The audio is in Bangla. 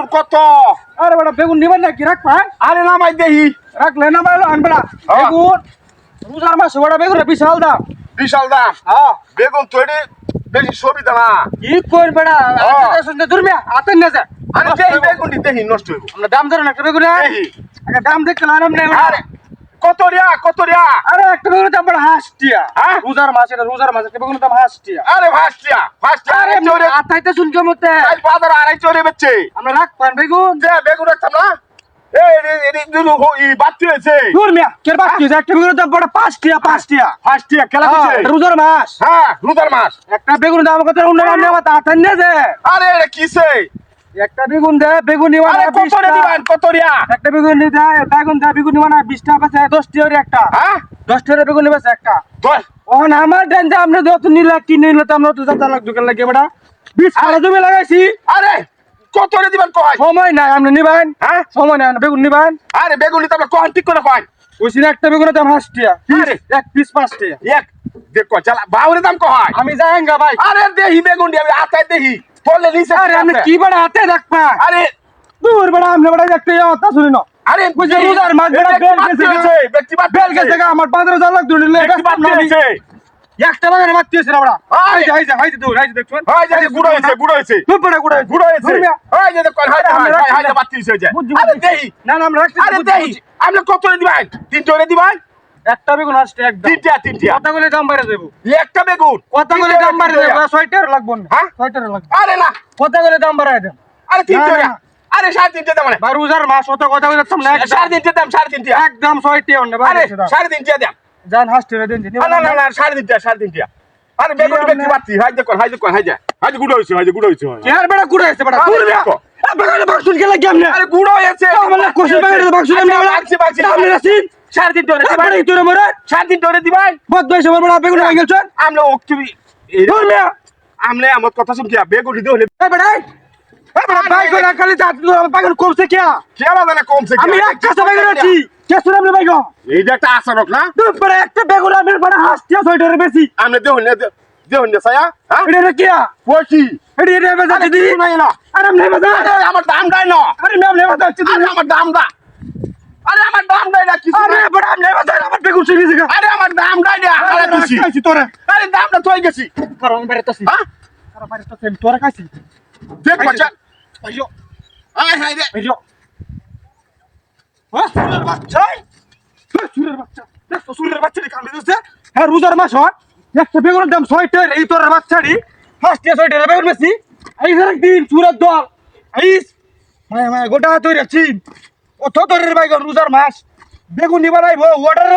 বেগুন কত? আরে বড় বেগুন নিবেন নাকি? রাখ পান আরে নামাই দেহি রাখলে না বাইলো আনবে না। হ্যাঁ। বেগুন। রোজার মাসে বড় বেগুন বিশাল দাম। বিশাল দাম? হ্যাঁ বেগুন তৈরি বেশি সুবিধা না কি কর বেড়া। শুনতে দুর্মিয়া। আতেন না যা। আরে দেহি বেগুন দেহি নষ্ট হইব। আমরা দাম ধরেন একটা বেগুন। দেহি একটা দাম দেখতে নেই আরে কত রিয়া কত রিয়া আরে একটা বেগুনের দাম বড় হাঁসটিয়া। হ্যাঁ? রোজার মাস এটা রোজার মাস একটা বেগুনের দাম হাঁসটিয়া। আরে ফাস্টিয়া ফাস্টিয়া আরে চোরে আতাইতে শুনছো মতে আজ বাজার আড়াই চোরে বেচছে। আমরা রাখ পান বেগুন। যে বেগুন রাখতাম না? হ্যাঁ, রোজার মাস। হ্যাঁ একটা বেগুন দাম কত? অন্য নাম নেওয়া যে। আরে কিসে? একটা বেগুন দে বেগুন নিবা আরে কত রে দিবেন কত রিয়া একটা বেগুন নি দে বেগুন দে বেগুন নিবা না বিশটা পাচ্ছে দশটি ওর একটা। হ্যাঁ? দশটি ওর বেগুন নিবা একটা। আমার দেন যে যত নিলে কি নিলে তো আমরা তো যাতে দোকান লাগে জমি লাগাইছি। আরে কত রে দিবেন কয়? সময় নাই আপনি নিবেন। হ্যাঁ? সময় নাই আপনি বেগুন নিবেন। আরে বেগুন নিতে আমরা ঠিক করে কয়? ওই একটা বেগুনের দাম আরে। এক পিস পাঁচটিয়া এক দেখো চালা বাউরে দাম কয়? আমি যাইঙ্গা ভাই। আরে দেহি বেগুন দিয়ে আমি আতাই দেহি। পড়লে নিচে আরে আপনি কি বেড়া হাতে রাখবা আরে দূর বেড়া আপনি বেড়া একটা কথা শুনি না আরে বুঝে রোজার মাছ বেটা বেল গেছে গেছে। ব্যক্তিবাদ বেল গেছে আমার পাঁচ হাজার লাখ দূর নিলে ব্যক্তিবাদ ব্যস্ত আমি। দিয়েছে। একটা বাগানে মারতে হয়েছে না বেড়া? আরে। হাইজে হাইজে হাইজে দূর হাইজে দেখুন হয় যে গুড়ো হয়েছে গুড়ো হয়েছে। তুই বেড়া গুড়া গুড়ো হয়েছে। হয় যে দেখো আমরা হয় রাখছি। হয় না। হয়েছে আরে। দেহি। না না আমরা রাখছি আরে বুঝছি, দেহি। কত রে দিবেন তিনটে রে দিবেন একটা বেগুন আসছে একদম তিনটা তিনটা কথা বলে দাম বাইরে দেবো একটা বেগুন কথা বলে দাম বাইরে। দেবো ছয়টার লাগবো না হ্যাঁ? ছয়টার লাগবে আরে না কথা বলে দাম বাড়ায় দেন আরে তিনটে। আরে সাড়ে তিনটে দাম মানে বা রোজার মাস অত কথা বলে দাম না সাড়ে তিনটে দাম সাড়ে তিনটে একদম ছয়টি অন্য আরে সাড়ে তিনটে দাম জান হাসতে দেন না না না সাড়ে তিনটে সাড়ে তিনটে আরে বেগুন আপনি- বাতি হয় দেখো হয় দেখো হয় যা হয় গুড়ো হয়েছে হয় গুড়ো হয়। কেয়ার বেড়া কুড়ে আছে বেড়া আরে কুড়ে দেখো। বাক্সুন গেলে কেমনে আরে গুড়ো হয়েছে আমার কোশে বাক্সুন এমনি বেড়া বাড়ছে বাড়ছে আপনি রাসিন সাড়ে তিনটে রে বেড়া কি তোরে মরে? সাড়ে বদ বেড়া বেগুন হয়ে আমলে আমার কথা শুন কি বেগুন হলে খালি দাঁত কমছে আমি এক কাছে আছি। কে একটা আসারক না? তুই একটা বেগুন আমি বেড়া হাসতিয়া ছয়টারে বেশি। আমলে না না সায়া হ্যাঁ? এটা রে কিয়া? পয়সি এটা এটা বেজা দিদি। কিছু না। আরে আমি নেবা আমার দাম দেয় না। আরে আমার দাম দা আরে আমার দাম দেয় না কিছু আরে নাই। বেড়া আমি নেবা যা আমার বেগুন চলে গেছে আরে আমার দাম দেয় না আরে খুশি কাইছি তোরে। আরে দামটা তুই গেছি। কারণ আমি বেড়াইতাছি হ্যাঁ? কারণ বেড়াইতাছি আমি তোরে কাইছি দেখ বাচ্চা। আইয়ো আয় হায় রে। আইয়ো হ্যাঁ সুরের বাচ্চা। হ্যাঁ সুরের বাচ্চা। দেখ তো সুরের বাচ্চাটি কামড়ে দিচ্ছে হ্যাঁ রোজার মাস হয়। একটা বেগুনের দাম ছয়টা এই তোর বাচ্চাটি ফার্স্টে ছয়টা বেগুন বেশি এই ধর দিন সুরের দল। আইস। মায়া মায়া গোটা তৈরি আছি। অত দরের বাইক রোজার মাস? বেগুন নিবার আইব ওটার